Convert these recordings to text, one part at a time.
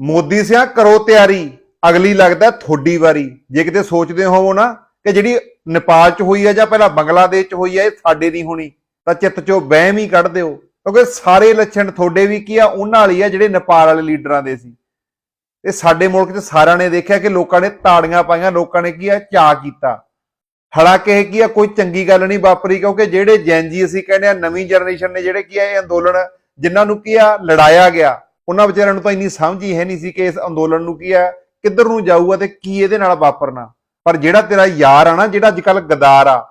ਮੋਦੀ ਸਿਆ ਕਰੋ ਤਿਆਰੀ। ਅਗਲੀ ਲੱਗਦਾ ਤੁਹਾਡੀ ਵਾਰੀ। ਜੇ ਕਿਤੇ ਸੋਚਦੇ ਹੋਵੋ ਨਾ ਕਿ ਜਿਹੜੀ ਨੇਪਾਲ 'ਚ ਹੋਈ ਆ ਜਾਂ ਪਹਿਲਾਂ ਬੰਗਲਾਦੇਸ਼ 'ਚ ਹੋਈ ਹੈ ਇਹ ਸਾਡੇ ਨਹੀਂ ਹੋਣੀ। ਤਾਂ ਚਿੱਤ 'ਚੋਂ ਵਹਿਮ ਹੀ ਕੱਢ ਦਿਓ। ਕਿਉਂਕਿ ਸਾਰੇ ਲੱਛਣ ਤੁਹਾਡੇ ਵੀ ਕੀ ਆ, ਉਹਨਾਂ ਵਾਲੀ ਆ ਜਿਹੜੇ ਨੇਪਾਲ ਵਾਲੇ ਲੀਡਰਾਂ ਦੇ ਸੀ। ਤੇ ਸਾਡੇ ਮੁਲਕ 'ਚ ਸਾਰਿਆਂ ਨੇ ਦੇਖਿਆ ਕਿ ਲੋਕਾਂ ਨੇ ਤਾੜੀਆਂ ਪਾਈਆਂ, ਲੋਕਾਂ ਨੇ ਕੀ ਆ, ਚਾਅ ਕੀਤਾ। ਹਾਲਾਂਕਿ ਇਹ ਕੀ ਆ, ਕੋਈ ਚੰਗੀ ਗੱਲ ਨਹੀਂ ਵਾਪਰੀ, ਕਿਉਂਕਿ ਜਿਹੜੇ ਜੈਨਜੀ ਅਸੀਂ ਕਹਿੰਦੇ ਆ, ਨਵੀਂ ਜਨਰੇਸ਼ਨ ਨੇ ਜਿਹੜੇ ਕੀ ਆ, ਇਹ ਅੰਦੋਲਨ, ਜਿਨ੍ਹਾਂ ਨੂੰ ਕੀ ਆ, ਲੜਾਇਆ ਗਿਆ। ਉਹਨਾਂ ਵਿਚਾਰਿਆਂ ਨੂੰ ਤਾਂ ਇੰਨੀ ਸਮਝ ਹੀ ਹੈ ਨਹੀਂ ਸੀ ਕਿ ਇਸ ਅੰਦੋਲਨ ਨੂੰ ਕੀ ਹੈ, ਕਿੱਧਰ ਨੂੰ ਜਾਊਗਾ ਤੇ ਕੀ ਇਹਦੇ ਨਾਲ ਵਾਪਰਨਾ। ਪਰ ਜਿਹੜਾ ਤੇਰਾ ਯਾਰ ਆ ਨਾ, ਜਿਹੜਾ ਅੱਜ ਕੱਲ ਗਦਾਰ ਆ,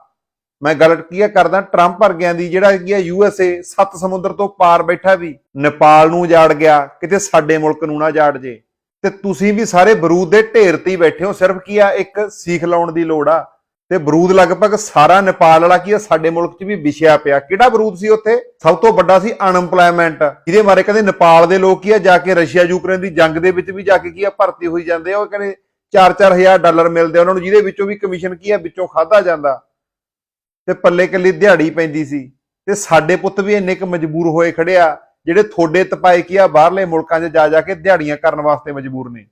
ਮੈਂ ਗੱਲ ਕੀ ਆ ਕਰਦਾ ਟਰੰਪ ਵਰਗਿਆਂ ਦੀ ਜਿਹੜਾ ਕੀ ਆ ਯੂਐਸਏ ਸੱਤ ਸਮੁੰਦਰ ਤੋਂ ਪਾਰ ਬੈਠਾ ਵੀ, ਨੇਪਾਲ ਨੂੰ ਉਜਾੜ ਗਿਆ, ਕਿਤੇ ਸਾਡੇ ਮੁਲਕ ਨੂੰ ਨਾ ਉਜਾੜ ਜੇ। ਤੇ ਤੁਸੀਂ ਵੀ ਸਾਰੇ ਬਰੂਦ ਦੇ ਢੇਰ ਤੇ ਬੈਠੇ ਹੋ, ਸਿਰਫ ਕੀ ਆ, ਇੱਕ ਸੀਖ ਲਾਉਣ ਦੀ ਲੋੜ ਆ। ਤੇ ਬਰੂਦ ਲਗਭਗ ਸਾਰਾ ਨੇਪਾਲ ਵਾਲਾ ਕੀ ਆ, ਸਾਡੇ ਮੁਲਕ 'ਚ ਵੀ ਵਿਛਿਆ ਪਿਆ। ਕਿਹੜਾ ਬਰੂਦ ਸੀ ਉੱਥੇ? ਸਭ ਤੋਂ ਵੱਡਾ ਸੀ ਅਨਐਮਪਲੋਇਮੈਂਟ ਜਿਹਦੇ ਬਾਰੇ ਕਹਿੰਦੇ ਨੇਪਾਲ ਦੇ ਲੋਕ ਕੀ ਆ, ਜਾ ਕੇ ਰਸ਼ੀਆ, ਯੂਕਰੇਨ ਦੀ ਜੰਗ ਦੇ ਵਿੱਚ ਵੀ ਜਾ ਕੇ ਕੀ ਆ, ਭਰਤੀ ਹੋਈ ਜਾਂਦੇ ਆ। ਉਹ ਕਹਿੰਦੇ 4-4000 ਡਾਲਰ ਮਿਲਦੇ ਆ ਉਹਨਾਂ ਨੂੰ, ਜਿਹਦੇ ਵਿੱਚੋਂ ਵੀ ਕਮਿਸ਼ਨ ਕੀ ਆ, ਵਿੱਚੋਂ ਖਾਦਾ ਜਾਂਦਾ। ਤੇ ਪੱਲੇ ਕੱਲੀ ਦਿਹਾੜੀ ਪੈਂਦੀ ਸੀ। ਤੇ ਸਾਡੇ ਪੁੱਤ ਵੀ ਇੰਨੇ ਕੁ ਮਜਬੂਰ ਹੋਏ ਖੜਿਆ ਜਿਹੜੇ ਥੋੜੇ ਤਪਾਏ ਕੀ ਆ, ਬਾਹਰਲੇ ਮੁਲਕਾਂ 'ਚ ਜਾ ਜਾ ਕੇ ਦਿਹਾੜੀਆਂ ਕਰਨ ਵਾਸਤੇ ਮਜਬੂਰ ਨੇ।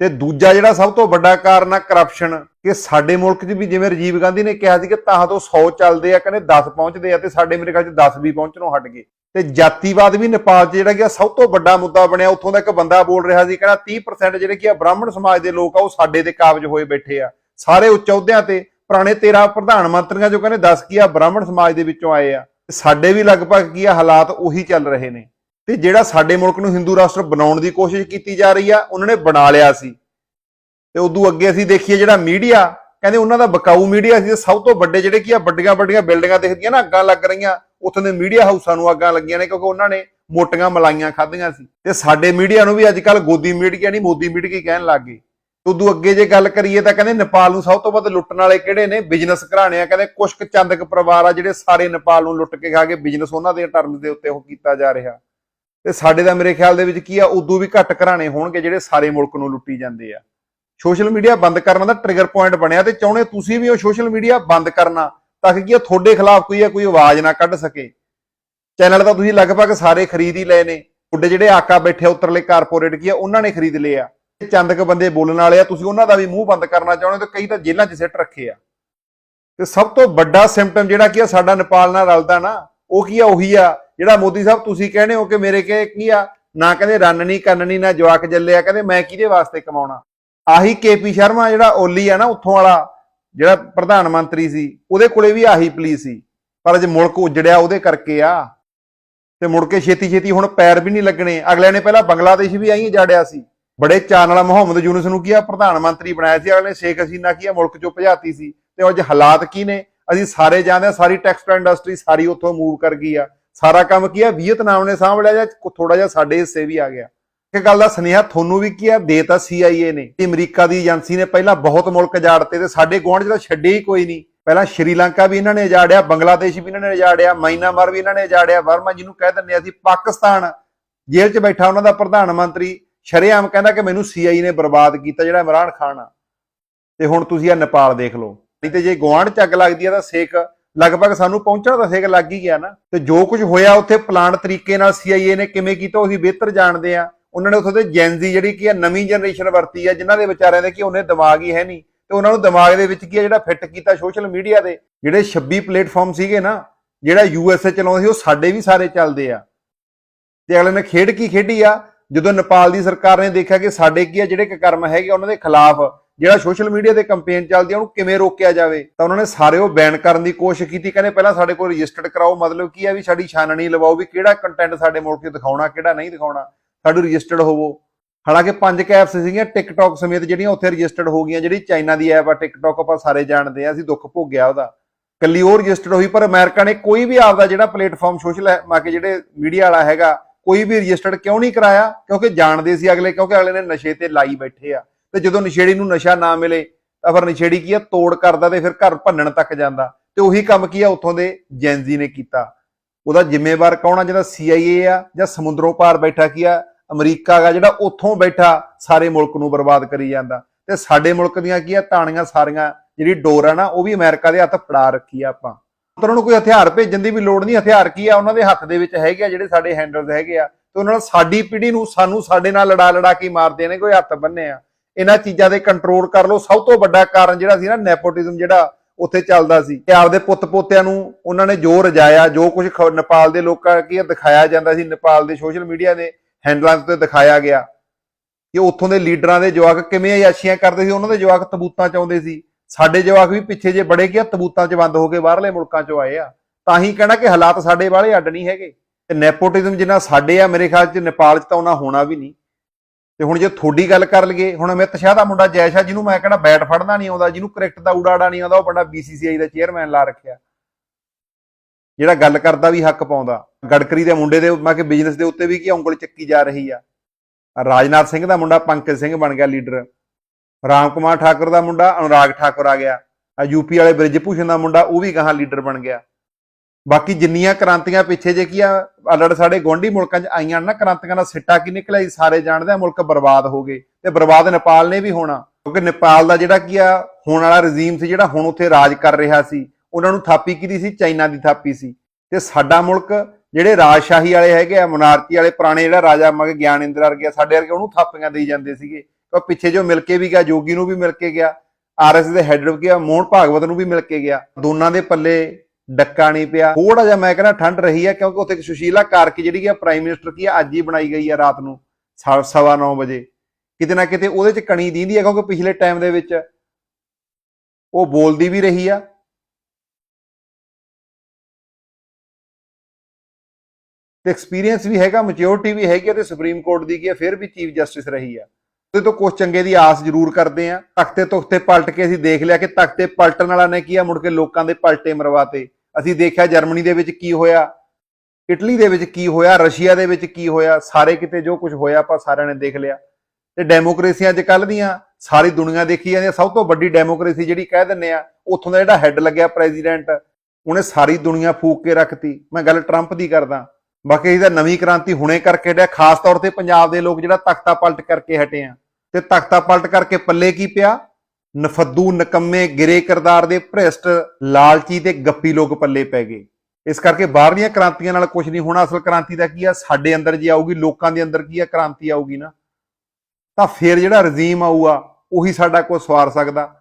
ਤੇ ਦੂਜਾ ਜਿਹੜਾ ਸਭ ਤੋਂ ਵੱਡਾ ਕਾਰਨ ਆ ਕਰਪਸ਼ਨ ਕਿ ਸਾਡੇ ਮੁਲਕ 'ਚ ਵੀ ਜਿਵੇਂ ਰਾਜੀਵ ਗਾਂਧੀ ਨੇ ਕਿਹਾ ਸੀ ਕਿ ਤਾਂ ਤੋਂ 100 ਚੱਲਦੇ ਆ, ਕਹਿੰਦੇ 10 ਪਹੁੰਚਦੇ ਆ ਤੇ ਸਾਡੇ ਮੇਰੇ ਖਿਆਲ 'ਚ 10 ਵੀ ਪਹੁੰਚਣੋਂ ਹਟ ਗਏ। ਤੇ ਜਾਤੀਵਾਦ ਵੀ ਨੇਪਾਲ 'ਚ ਜਿਹੜਾ ਕਿ ਸਭ ਤੋਂ ਵੱਡਾ ਮੁੱਦਾ ਬਣਿਆ, ਉੱਥੋਂ ਦਾ ਇੱਕ ਬੰਦਾ ਬੋਲ ਰਿਹਾ ਸੀ, ਕਹਿੰਦਾ 30% ਜਿਹੜੇ ਕਿ ਆ ਬ੍ਰਾਹਮਣ ਸਮਾਜ ਦੇ ਲੋਕ ਆ, ਉਹ ਸਾਡੇ ਤੇ ਕਾਬਜ ਹੋਏ ਬੈਠੇ ਆ। ਸਾਰੇ ਉੱਚ ਅਹੁਦਿਆਂ ਤੇ, ਪੁਰਾਣੇ 13 ਪ੍ਰਧਾਨ ਮੰਤਰੀਆਂ ਜੋ ਕਹਿੰਦੇ 10 ਕੀ ਆ ਬ੍ਰਾਹਮਣ ਸਮਾਜ ਦੇ ਵਿੱਚੋਂ ਆਏ ਆ। ਤੇ ਸਾਡੇ ਵੀ ਲਗਭਗ ਕੀ ਆ ਹਾਲਾਤ ਉਹੀ ਚੱਲ ਰਹੇ ਨੇ। ਤੇ ਜਿਹੜਾ ਸਾਡੇ ਮੁਲਕ ਨੂੰ ਹਿੰਦੂ ਰਾਸ਼ਟਰ ਬਣਾਉਣ ਦੀ ਕੋਸ਼ਿਸ਼ ਕੀਤੀ ਜਾ ਰਹੀ ਆ, ਉਹਨਾਂ ਨੇ ਬਣਾ ਲਿਆ ਸੀ। ਤੇ ਉਦੋਂ ਅੱਗੇ ਅਸੀਂ ਦੇਖੀਏ ਜਿਹੜਾ ਮੀਡੀਆ, ਕਹਿੰਦੇ ਉਹਨਾਂ ਦਾ ਬਕਾਊ ਮੀਡੀਆ ਸੀ ਸਭ ਤੋਂ ਵੱਡੇ ਜਿਹੜੇ ਕੀ ਆ, ਵੱਡੀਆਂ ਵੱਡੀਆਂ ਬਿਲਡਿੰਗਾਂ ਦੇਖਦੀਆਂ ਨਾ, ਅੱਗਾਂ ਲੱਗ ਰਹੀਆਂ, ਉੱਥੋਂ ਦੇ ਮੀਡੀਆ ਹਾਊਸਾਂ ਨੂੰ ਅੱਗਾਂ ਲੱਗੀਆਂ ਨੇ, ਕਿਉਂਕਿ ਉਹਨਾਂ ਨੇ ਮੋਟੀਆਂ ਮਲਾਈਆਂ ਖਾਧੀਆਂ ਸੀ। ਤੇ ਸਾਡੇ ਮੀਡੀਆ ਨੂੰ ਵੀ ਅੱਜ ਕੱਲ ਗੋਦੀ ਮੀਡੀਆ ਨਹੀਂ, ਮੋਦੀ ਮੀਡੀਆ ਕਹਿਣ ਲੱਗ ਗਏ। ਉਦੋਂ ਅੱਗੇ ਜੇ ਗੱਲ ਕਰੀਏ ਤਾਂ ਕਹਿੰਦੇ ਨੇਪਾਲ ਨੂੰ ਸਭ ਤੋਂ ਵੱਧ ਲੁੱਟਣ ਵਾਲੇ ਕਿਹੜੇ ਨੇ? ਬਿਜ਼ਨਸ ਘਰਾਣੇ ਆ, ਕਹਿੰਦੇ ਕੁਸ਼ਕ ਚੰਦਕ ਪਰਿਵਾਰ ਆ ਜਿਹੜੇ ਸਾਰੇ ਨੇਪਾਲ ਨੂੰ ਲੁੱਟ ਕੇ ਖਾ ਕੇ ਬਿਜ਼ਨਸ ਉਹਨਾਂ ਦੇ ਟਰਮਸ ਦੇ ਉੱਤੇ ਉਹ ਕੀਤਾ ਜਾ ਰਿਹਾ। ਤੇ ਸਾਡੇ ਦਾ ਮੇਰੇ ਖਿਆਲ ਦੇ ਵਿੱਚ ਕੀ ਆ, ਉਦੋਂ ਵੀ ਘੱਟ ਘਰਾਣੇ ਹੋਣਗੇ ਜਿਹੜੇ ਸਾਰੇ ਮੁਲਕ ਨੂੰ ਲੁੱਟੀ ਜਾਂਦੇ ਆ। ਸੋਸ਼ਲ ਮੀਡੀਆ ਬੰਦ ਕਰਨ ਦਾ ਟ੍ਰਿਗਰ ਪੁਆਇੰਟ ਬਣਿਆ ਤੇ ਚਾਹੁੰਦੇ ਤੁਸੀਂ ਵੀ ਉਹ ਸੋਸ਼ਲ ਮੀਡੀਆ ਬੰਦ ਕਰਨਾ ਤਾਂ ਕਿ ਕੀ ਆ, ਤੁਹਾਡੇ ਖਿਲਾਫ ਕੋਈ ਆ, ਕੋਈ ਆਵਾਜ਼ ਨਾ ਕੱਢ ਸਕੇ। ਚੈਨਲ ਤਾਂ ਤੁਸੀਂ ਲਗਭਗ ਸਾਰੇ ਖਰੀਦ ਹੀ ਲਏ ਨੇ। ਤੁਹਾਡੇ ਜਿਹੜੇ ਆਕਾ ਬੈਠੇ ਆ, ਉੱਤਰਲੇ ਕਾਰਪੋਰੇਟ ਕੀ ਆ, ਉਹਨਾਂ ਨੇ ਖਰੀਦ ਲਏ ਆ। ਚੰਦਕ ਬੰਦੇ ਬੋਲਣ ਵਾਲੇ ਆ, ਤੁਸੀਂ ਉਹਨਾਂ ਦਾ ਵੀ ਮੂੰਹ ਬੰਦ ਕਰਨਾ ਚਾਹੁੰਦੇ ਤਾਂ ਕਈ ਤਾਂ ਜੇਲ੍ਹਾਂ 'ਚ ਸਿੱਟ ਰੱਖੇ ਆ। ਤੇ ਸਭ ਤੋਂ ਵੱਡਾ ਸਿੰਪਟਮ ਜਿਹੜਾ ਕੀ ਆ, ਸਾਡਾ ਨੇਪਾਲ ਨਾਲ ਰਲਦਾ ਨਾ, ਉਹ ਕੀ ਆ, ਉਹੀ ਆ ਜਿਹੜਾ ਮੋਦੀ ਸਾਹਿਬ ਤੁਸੀਂ ਕਹਿੰਦੇ ਹੋ ਕਿ ਮੇਰੇ ਕੇ ਕੀ ਆ? ਨਾ ਕਹਿੰਦੇ ਰੰਨ ਨਹੀਂ ਕੰਨਣੀ ਨਾ ਜਵਾਕ ਜੱਲਿਆ ਕਹਿੰਦੇ ਮੈਂ ਕਿਹਦੇ ਵਾਸਤੇ ਕਮਾਉਣਾ? ਆਹੀ ਕੇਪੀ ਸ਼ਰਮਾ ਜਿਹੜਾ ਓਲੀ ਆ ਨਾ ਉੱਥੋਂ ਵਾਲਾ, ਜਿਹੜਾ ਪ੍ਰਧਾਨ ਮੰਤਰੀ ਸੀ, ਉਹਦੇ ਕੋਲੇ ਵੀ ਆਹੀ ਪਲੀ ਸੀ। ਪਰ ਅੱਜ ਮੁਲਕ ਉਜੜਿਆ ਉਹਦੇ ਕਰਕੇ ਆ। ਤੇ ਮੁੜ ਕੇ ਛੇਤੀ ਛੇਤੀ ਹੁਣ ਪੈਰ ਵੀ ਨਹੀਂ ਲੱਗਣੇ। ਅਗਲਿਆਂ ਨੇ ਪਹਿਲਾਂ ਬੰਗਲਾਦੇਸ਼ ਵੀ ਆਈ ਜਾੜਿਆ ਸੀ। ਬੜੇ ਚਾਅ ਨਾਲ ਮੁਹੰਮਦ ਯੂਨਸ ਨੂੰ ਕੀ ਆ? ਪ੍ਰਧਾਨ ਮੰਤਰੀ ਬਣਾਇਆ ਸੀ। ਅਗਲੇ ਨੇ ਸ਼ੇਖ ਹਸੀਨਾ ਕੀ ਆ? ਮੁਲਕ ਚੋਂ ਭਜਾਤੀ ਸੀ। ਤੇ ਅੱਜ ਹਾਲਾਤ ਕੀ ਨੇ? ਅਸੀਂ ਸਾਰੇ ਜਾਣਦੇ ਆ ਸਾਰੀ ਟੈਕਸਟਾਈਲ ਇੰਡਸਟਰੀ ਸਾਰੀ ਉੱਥੋਂ ਮੂਵ ਕਰ ਗਈ ਆ। ਸਾਰਾ ਕੰਮ ਕੀ ਆ? ਵੀਅਤਨਾਮ ਨੇ ਸਾਂਭ ਲਿਆ ਜਾਂ ਥੋੜਾ ਜਿਹਾ ਸਾਡੇ ਹਿੱਸੇ ਵੀ ਆ ਗਿਆ। ਇੱਕ ਗੱਲ ਦਾ ਸੁਨੇਹਾ ਤੁਹਾਨੂੰ ਵੀ ਕੀ ਆ? ਦੇਤਾ CIA ਨੇ। ਅਮਰੀਕਾ ਦੀ ਏਜੰਸੀ ਨੇ ਪਹਿਲਾਂ ਬਹੁਤ ਮੁਲਕ ਜਾੜਤੇ ਤੇ ਸਾਡੇ ਗੁਆਂਢ 'ਚ ਤਾਂ ਛੱਡੇ ਹੀ ਕੋਈ ਨਹੀਂ। ਪਹਿਲਾਂ ਸ਼੍ਰੀਲੰਕਾ ਵੀ ਇਹਨਾਂ ਨੇ ਉਜਾੜਿਆ, ਬੰਗਲਾਦੇਸ਼ ਵੀ ਇਹਨਾਂ ਨੇ ਉਜਾੜਿਆ ਮਾਇਨਾਮਾਰ ਵੀ ਇਹਨਾਂ ਨੇ ਉਜਾੜਿਆ। ਵਰਮਾ ਜਿਹਨੂੰ ਕਹਿ ਦਿੰਦੇ ਅਸੀਂ ਪਾਕਿਸਤਾਨ ਜੇਲ੍ਹ 'ਚ ਬੈਠਾ ਉਹਨਾਂ ਦਾ ਪ੍ਰਧਾਨ ਮੰਤਰੀ। ਸ਼ਰੇਆਮ ਕਹਿੰਦਾ ਕਿ ਮੈਨੂੰ CIA ਨੇ ਬਰਬਾਦ ਕੀਤਾ ਜਿਹੜਾ ਇਮਰਾਨ ਖਾਨ ਆ। ਤੇ ਹੁਣ ਤੁਸੀਂ ਆ ਨੇਪਾਲ ਦੇਖ ਲਓ। ਨਹੀਂ ਤੇ ਜੇ ਗੁਆਂਢ ਚ ਅੱਗ ਲੱਗਦੀ ਆ ਤਾਂ ਸੇਖ ਲਗਭਗ ਸਾਨੂੰ ਪਹੁੰਚਣਾ ਤਾਂ ਸੇਕ ਲੱਗ ਹੀ ਗਿਆ ਨਾ। ਤੇ ਜੋ ਕੁਝ ਹੋਇਆ ਉੱਥੇ ਪਲਾਨ ਤਰੀਕੇ ਨਾਲ CIA ਨੇ ਕਿਵੇਂ ਕੀਤਾ, ਉਹ ਬਿਹਤਰ ਜਾਣਦੇ ਆ। ਉਹਨਾਂ ਨੇ ਉੱਥੋਂ ਦੇ ਜੈਨਜ਼ੀ ਜਿਹੜੀ ਕੀ ਆ, ਨਵੀਂ ਜਨਰੇਸ਼ਨ ਵਰਤੀ ਆ, ਜਿਨ੍ਹਾਂ ਦੇ ਵਿਚਾਰਿਆਂ ਦੇ ਕਿ ਉਹਨੇ ਦਿਮਾਗ ਹੀ ਹੈ ਨਹੀਂ। ਤੇ ਉਹਨਾਂ ਨੂੰ ਦਿਮਾਗ ਦੇ ਵਿੱਚ ਕੀ ਆ, ਜਿਹੜਾ ਫਿੱਟ ਕੀਤਾ ਸੋਸ਼ਲ ਮੀਡੀਆ ਦੇ, ਜਿਹੜੇ 26 ਪਲੇਟਫਾਰਮ ਸੀਗੇ ਨਾ, ਜਿਹੜਾ ਯੂਐਸਏ ਚਲਾਉਂਦੇ ਸੀ, ਉਹ ਸਾਡੇ ਵੀ ਸਾਰੇ ਚੱਲਦੇ ਆ। ਤੇ ਅਗਲੇ ਨੇ ਖੇਡ ਕੀ ਖੇਡੀ ਆ? ਜਦੋਂ ਨੇਪਾਲ ਦੀ ਸਰਕਾਰ ਨੇ ਦੇਖਿਆ ਕਿ ਸਾਡੇ ਕੀ ਆ, ਜਿਹੜੇ ਕਰਮ ਹੈਗੇ ਉਹਨਾਂ ਦੇ ਖਿਲਾਫ ਜਿਹੜਾ ਸੋਸ਼ਲ ਮੀਡੀਆ ਤੇ ਕੰਪੇਨ ਚੱਲਦੀ ਆ, ਉਹਨੂੰ ਕਿਵੇਂ ਰੋਕਿਆ ਜਾਵੇ? ਤਾਂ ਉਹਨਾਂ ਨੇ ਸਾਰੇ ਉਹ ਬੈਨ ਕਰਨ ਦੀ ਕੋਸ਼ਿਸ਼ ਕੀਤੀ। ਕਹਿੰਦੇ ਪਹਿਲਾਂ ਸਾਡੇ ਕੋਲ ਰਜਿਸਟਰਡ ਕਰਾਓ, ਮਤਲਬ ਕੀ ਆ ਵੀ ਸਾਡੀ ਛਾਨਣੀ ਲਵਾਓ ਵੀ ਕਿਹੜਾ ਕੰਟੈਂਟ ਸਾਡੇ ਮੁਲਕ 'ਚ ਦਿਖਾਉਣਾ, ਕਿਹੜਾ ਨਹੀਂ ਦਿਖਾਉਣਾ। ਸਾਡੂ ਰਜਿਸਟਰਡ ਹੋਵੋ। ਹਾਲਾਂਕਿ ਪੰਜ ਕੈਪਸ ਸੀਗੀਆਂ ਟਿਕਟੌਕ ਸਮੇਤ ਜਿਹੜੀਆਂ ਉੱਥੇ ਰਜਿਸਟਰਡ ਹੋ ਗਈਆਂ, ਜਿਹੜੀ ਚਾਈਨਾ ਦੀ ਐਪ ਆ ਟਿਕਟੌਕ ਆਪਾਂ ਸਾਰੇ ਜਾਣਦੇ ਆ, ਅਸੀਂ ਦੁੱਖ ਭੋਗਿਆ ਉਹਦਾ। ਕੱਲੀ ਉਹ ਰਜਿਸਟਰਡ ਹੋਈ, ਪਰ ਅਮਰੀਕਾ ਨੇ ਕੋਈ ਵੀ ਆਪਦਾ ਜਿਹੜਾ ਪਲੇਟਫਾਰਮ ਸੋਸ਼ਲ ਮਾਕੇ ਜਿਹੜੇ ਮੀਡੀਆ ਵਾਲਾ ਹੈਗਾ, ਕੋਈ ਵੀ ਰਜਿਸਟਰਡ ਕਿਉਂ ਨਹੀਂ ਕਰਾਇਆ? ਕਿਉਂਕਿ ਜਾਣਦੇ ਸੀ ਅਗਲੇ, ਕਿਉਂਕਿ ਅਗਲੇ ਨੇ ਨਸ਼ੇ ਤੇ ਲਾਈ ਬੈਠੇ ਆ। ਤੇ ਜਦੋਂ ਨਸ਼ੇੜੀ ਨੂੰ ਨਸ਼ਾ ਨਾ ਮਿਲੇ, ਤਾਂ ਫਿਰ ਨਸ਼ੇੜੀ ਕੀ ਆ? ਤੋੜ ਕਰਦਾ ਤੇ ਫਿਰ ਘਰ ਭੰਨਣ ਤੱਕ ਜਾਂਦਾ। ਤੇ ਉਹੀ ਕੰਮ ਕੀ ਆ? ਉੱਥੋਂ ਦੇ ਜੈਨਜ਼ੀ ਨੇ ਕੀਤਾ। ਉਹਦਾ ਜ਼ਿੰਮੇਵਾਰ ਕੌਣ ਆ? ਜਿਹੜਾ CIA ਆ ਜਾਂ ਸਮੁੰਦਰੋਂ ਪਾਰ ਬੈਠਾ ਕੀ ਆ? ਅਮਰੀਕਾ ਦਾ ਜਿਹੜਾ ਉੱਥੋਂ ਬੈਠਾ ਸਾਰੇ ਮੁਲਕ ਨੂੰ ਬਰਬਾਦ ਕਰੀ ਜਾਂਦਾ। ਤੇ ਸਾਡੇ ਮੁਲਕ ਦੀਆਂ ਕੀ ਆ? ਤਾਣੀਆਂ ਸਾਰੀਆਂ ਜਿਹੜੀ ਡੋਰ ਆ ਨਾ, ਉਹ ਵੀ ਅਮਰੀਕਾ ਦੇ ਹੱਥ ਫੜਾ ਰੱਖੀ ਆ ਆਪਾਂ। ਉਹਨਾਂ ਨੂੰ ਕੋਈ ਹਥਿਆਰ ਭੇਜਣ ਦੀ ਵੀ ਲੋੜ ਨਹੀਂ। ਹਥਿਆਰ ਕੀ ਆ? ਉਹਨਾਂ ਦੇ ਹੱਥ ਦੇ ਵਿੱਚ ਹੈਗੇ ਆ ਜਿਹੜੇ ਸਾਡੇ ਹੈਂਡਲਸ ਹੈਗੇ ਆ। ਤੇ ਉਹਨਾਂ ਨਾਲ ਸਾਡੀ ਪੀੜ੍ਹੀ ਨੂੰ ਸਾਨੂੰ ਸਾਡੇ ਨਾਲ ਲੜਾ ਲੜਾ ਕੇ ਮਾਰਦੇ ਨੇ, ਕੋਈ ਹੱਥ ਬੰਨੇ ਆ। ਇਹਨਾਂ ਚੀਜ਼ਾਂ ਦੇ ਕੰਟਰੋਲ ਕਰ ਲਓ। ਸਭ ਤੋਂ ਵੱਡਾ ਕਾਰਨ ਜਿਹੜਾ ਸੀ ਨਾ ਨੈਪੋਟਿਜ਼ਮ ਜਿਹੜਾ ਉੱਥੇ ਚੱਲਦਾ ਸੀ। ਤੇ ਆਪਦੇ ਪੁੱਤ ਪੋਤਿਆਂ ਨੂੰ ਉਹਨਾਂ ਨੇ ਜੋ ਰਜਾਇਆ, ਜੋ ਕੁਝ ਨੇਪਾਲ ਦੇ ਲੋਕਾਂ ਕੀ ਆ, ਦਿਖਾਇਆ ਜਾਂਦਾ ਸੀ। ਨੇਪਾਲ ਦੇ ਸੋਸ਼ਲ ਮੀਡੀਆ ਦੇ ਹੈਂਡਲਾਂ ਉੱਤੇ ਦਿਖਾਇਆ ਗਿਆ। ਕਿ ਉੱਥੋਂ ਦੇ ਲੀਡਰਾਂ ਦੇ ਜਵਾਕ ਕਿਵੇਂ ਅਯਾਸ਼ੀਆਂ ਕਰਦੇ ਸੀ, ਉਹਨਾਂ ਦੇ ਜਵਾਕ ਤਬੂਤਾਂ ਚ ਆਉਂਦੇ ਸੀ। ਸਾਡੇ ਜਵਾਕ ਵੀ ਪਿੱਛੇ ਜੇ ਬੜੇ ਗਿਆ ਤਬੂਤਾਂ ਚ ਬੰਦ ਹੋ ਕੇ ਬਾਹਰਲੇ ਮੁਲਕਾਂ ਚੋਂ ਆਏ ਆ। ਤਾਂ ਹੀ ਕਹਿਣਾ ਕਿ ਹਾਲਾਤ ਸਾਡੇ ਵਾਲੇ ਅੱਡ ਨਹੀਂ ਹੈਗੇ। ਤੇ ਨੈਪੋਟਿਜ਼ਮ ਜਿੰਨਾ ਸਾਡੇ ਆ, ਮੇਰੇ ਖਿਆਲ ਚ ਨੇਪਾਲ ਚ ਤਾਂ ਉਹਨਾਂ ਹੋਣਾ ਵੀ ਨਹੀਂ। ਤੇ ਹੁਣ ਜੇ ਤੁਹਾਡੀ ਗੱਲ ਕਰ ਲਈਏ, ਹੁਣ ਅਮਿਤ ਸ਼ਾਹ ਦਾ ਮੁੰਡਾ ਜੈ ਸ਼ਾਹ, ਜਿਹਨੂੰ ਮੈਂ ਕਹਿੰਦਾ ਬੈਟ ਫੜਨਾ ਨਹੀਂ ਆਉਂਦਾ, ਜਿਹਨੂੰ ਕ੍ਰਿਕਟ ਦਾ ਉਡਾੜਾ ਨਹੀਂ ਆਉਂਦਾ, ਉਹ ਬੰਦਾ BCCI ਦਾ ਚੇਅਰਮੈਨ ਲਾ ਰੱਖਿਆ। ਜਿਹੜਾ ਗੱਲ ਕਰਦਾ ਵੀ ਹੱਕ ਪਾਉਂਦਾ। ਗੜਕਰੀ ਦੇ ਮੁੰਡੇ ਦੇ, ਮੈਂ ਕਿ ਬਿਜ਼ਨਸ ਦੇ ਉੱਤੇ ਵੀ ਕੀ ਉਂਗਲ ਚੱਕੀ ਜਾ ਰਹੀ ਆ। ਰਾਜਨਾਥ ਸਿੰਘ ਦਾ ਮੁੰਡਾ ਪੰਕਜ ਸਿੰਘ ਬਣ ਗਿਆ ਲੀਡਰ। ਰਾਮ ਕੁਮਾਰ ਠਾਕੁਰ ਦਾ ਮੁੰਡਾ, ਅਨੁਰਾਗ ਠਾਕੁਰ ਆ ਗਿਆ। ਆ ਯੂਪੀ ਵਾਲੇ ਬ੍ਰਿਜ ਭੂਸ਼ਣ ਦਾ ਮੁੰਡਾ, ਉਹ ਵੀ ਗਾਹਾਂ ਲੀਡਰ ਬਣ ਗਿਆ। ਬਾਕੀ ਜਿੰਨੀਆਂ ਕ੍ਰਾਂਤੀਆਂ ਪਿੱਛੇ ਜੇ ਕੀ ਆ ਅਲੜ ਸਾਡੇ ਗੁਆਂਢੀ ਮੁਲਕਾਂ 'ਚ ਆਈਆਂ ਨਾ, ਕ੍ਰਾਂਤੀਆਂ ਦਾ ਸਿੱਟਾ ਕੀ ਨਿਕਲਿਆ ਜੀ? ਸਾਰੇ ਜਾਣਦੇ ਆ ਮੁਲਕ ਬਰਬਾਦ ਹੋ ਗਏ ਤੇ ਬਰਬਾਦ ਨੇਪਾਲ ਨੇ ਵੀ ਹੋਣਾ। ਕਿਉਂਕਿ ਨੇਪਾਲ ਦਾ ਜਿਹੜਾ ਕੀ ਆ, ਹੋਣ ਵਾਲਾ ਰਜੀਮ ਸੀ ਜਿਹੜਾ ਹੁਣ ਉੱਥੇ ਰਾਜ ਕਰ ਰਿਹਾ ਸੀ, ਉਹਨਾਂ ਨੂੰ ਥਾਪੀ ਕੀਤੀ ਸੀ? ਚਾਈਨਾ ਦੀ ਥਾਪੀ ਸੀ। ਤੇ ਸਾਡਾ ਮੁਲਕ ਜਿਹੜੇ ਰਾਜਸ਼ਾਹੀ ਵਾਲੇ ਹੈਗੇ ਆ, ਮਨਾਰਕੀ ਵਾਲੇ ਪੁਰਾਣੇ ਜਿਹੜਾ ਰਾਜਾ ਮਗ ਗਿਆਨ ਇੰਦਰ ਵਰਗੇ ਸਾਡੇ ਵਰਗੇ ਉਹਨੂੰ ਥਾਪੀਆਂ ਦੇਈ ਜਾਂਦੇ ਸੀਗੇ। ਉਹ ਪਿੱਛੇ ਜੋ ਮਿਲ ਕੇ ਵੀ ਗਿਆ, ਜੋਗੀ ਨੂੰ ਵੀ ਮਿਲ ਕੇ ਗਿਆ ਆਰਐਸ ਦੇ ਹੈਡ ਗਿਆ ਮੋਹਨ ਭਾਗਵਤ ਨੂੰ ਵੀ ਮਿਲ ਕੇ ਗਿਆ। ਦੋਨਾਂ ਦੇ ਪੱਲੇ ਡੱਕਾ ਨਹੀਂ ਪਿਆ। ਥੋੜਾ ਜਿਹਾ ਮੈਂ ਕਹਿੰਦਾ ਠੰਡ ਰਹੀ ਹੈ ਕਿਉਂਕਿ ਉੱਥੇ ਸੁਸ਼ੀਲਾ ਕਾਰਕੀ ਜਿਹੜੀ ਹੈ ਪ੍ਰਾਈਮ ਮਿਨਿਸਟਰ ਕੀ ਹੈ ਅੱਜ ਹੀ ਬਣਾਈ ਗਈ ਹੈ ਰਾਤ ਨੂੰ, ਸਾ- ਸਵਾ 9 ਵਜੇ। ਕਿਤੇ ਨਾ ਕਿਤੇ ਉਹਦੇ ਚ ਕਣੀ ਦੀਂਦੀ ਹੈ ਕਿਉਂਕਿ ਪਿਛਲੇ ਟਾਈਮ ਦੇ ਵਿੱਚ ਉਹ ਬੋਲਦੀ ਵੀ ਰਹੀ ਆ। ਤੇ ਐਕਸਪੀਰੀਅੰਸ ਵੀ ਹੈਗਾ ਮੈਚਿਓਰਿਟੀ ਵੀ ਹੈਗੀ ਆ ਤੇ ਸੁਪਰੀਮ ਕੋਰਟ ਦੀ ਕੀ ਹੈ ਫਿਰ ਵੀ ਚੀਫ ਜਸਟਿਸ ਰਹੀ ਆ। ਉਹਦੇ ਤੋਂ ਕੁਝ ਚੰਗੇ ਦੀ ਆਸ ਜ਼ਰੂਰ ਕਰਦੇ ਆ। ਤਖਤੇ ਤੁਖਤੇ ਪਲਟ ਕੇ ਅਸੀਂ ਦੇਖ ਲਿਆ ਕਿ ਤਖਤੇ ਪਲਟਣ ਵਾਲਾ ਨੇ ਕੀ ਆ, ਮੁੜ ਕੇ ਲੋਕਾਂ ਦੇ ਪਲਟੇ ਮਰਵਾਤੇ। ਅਸੀਂ ਦੇਖਿਆ ਜਰਮਨੀ ਦੇ ਵਿੱਚ ਕੀ ਹੋਇਆ, ਇਟਲੀ ਦੇ ਵਿੱਚ ਕੀ ਹੋਇਆ, ਰਸ਼ੀਆ ਦੇ ਵਿੱਚ ਕੀ ਹੋਇਆ, ਸਾਰੇ ਕਿਤੇ ਜੋ ਕੁਝ ਹੋਇਆ ਆਪਾਂ ਸਾਰਿਆਂ ਨੇ ਦੇਖ ਲਿਆ। ਤੇ ਡੈਮੋਕ੍ਰੇਸੀਆਂ ਅੱਜ ਕੱਲ ਦੀਆਂ, ਸਾਰੀ ਦੁਨੀਆ ਦੇਖੀ ਜਾਂਦੀ ਸਭ ਤੋਂ ਵੱਡੀ ਡੈਮੋਕ੍ਰੇਸੀ ਜਿਹੜੀ ਕਹਿ ਦਿੰਨੇ ਆ, ਉੱਥੋਂ ਦਾ ਜਿਹੜਾ ਹੈੱਡ ਲੱਗਿਆ ਪ੍ਰੈਜ਼ੀਡੈਂਟ ਉਹਨੇ ਸਾਰੀ ਦੁਨੀਆ ਫੂਕ ਕੇ ਰੱਖਤੀ। ਮੈਂ ਗੱਲ ਟਰੰਪ ਦੀ ਕਰਦਾ। ਬਾਕੀ ਇਹਦਾ ਨਵੀਂ ਕ੍ਰਾਂਤੀ ਹੁਣੇ ਕਰਕੇ ਡਿਆ, ਖਾਸ ਤੌਰ ਤੇ ਪੰਜਾਬ ਦੇ ਲੋਕ ਜਿਹੜਾ ਤਖਤਾ ਪਲਟ ਕਰਕੇ ਹਟੇ ਆ। ਤੇ ਤਖਤਾ ਪਲਟ ਕਰਕੇ ਪੱਲੇ ਕੀ ਪਿਆ? ਨਫੱਦੂ ਨਕੰਮੇ ਗਿਰੇ ਕਿਰਦਾਰ ਦੇ ਭ੍ਰਿਸ਼ਟ ਲਾਲਚੀ ਤੇ ਗੱਪੀ ਲੋਕ ਪੱਲੇ ਪੈ ਗਏ। ਇਸ ਕਰਕੇ ਬਾਹਰਲੀਆਂ ਕ੍ਰਾਂਤੀਆਂ ਨਾਲ ਕੁਝ ਨਹੀਂ ਹੋਣਾ, ਅਸਲ ਕ੍ਰਾਂਤੀ ਦਾ ਕੀ ਆ? ਸਾਡੇ ਅੰਦਰ ਜੇ ਆਊਗੀ, ਲੋਕਾਂ ਦੇ ਅੰਦਰ ਕੀ ਆ? ਕ੍ਰਾਂਤੀ ਆਊਗੀ ਨਾ। ਤਾਂ ਫਿਰ ਜਿਹੜਾ ਰਜੀਮ ਆਊਗਾ, ਉਹੀ ਸਾਡਾ ਕੋਈ ਸਵਾਰ ਸਕਦਾ।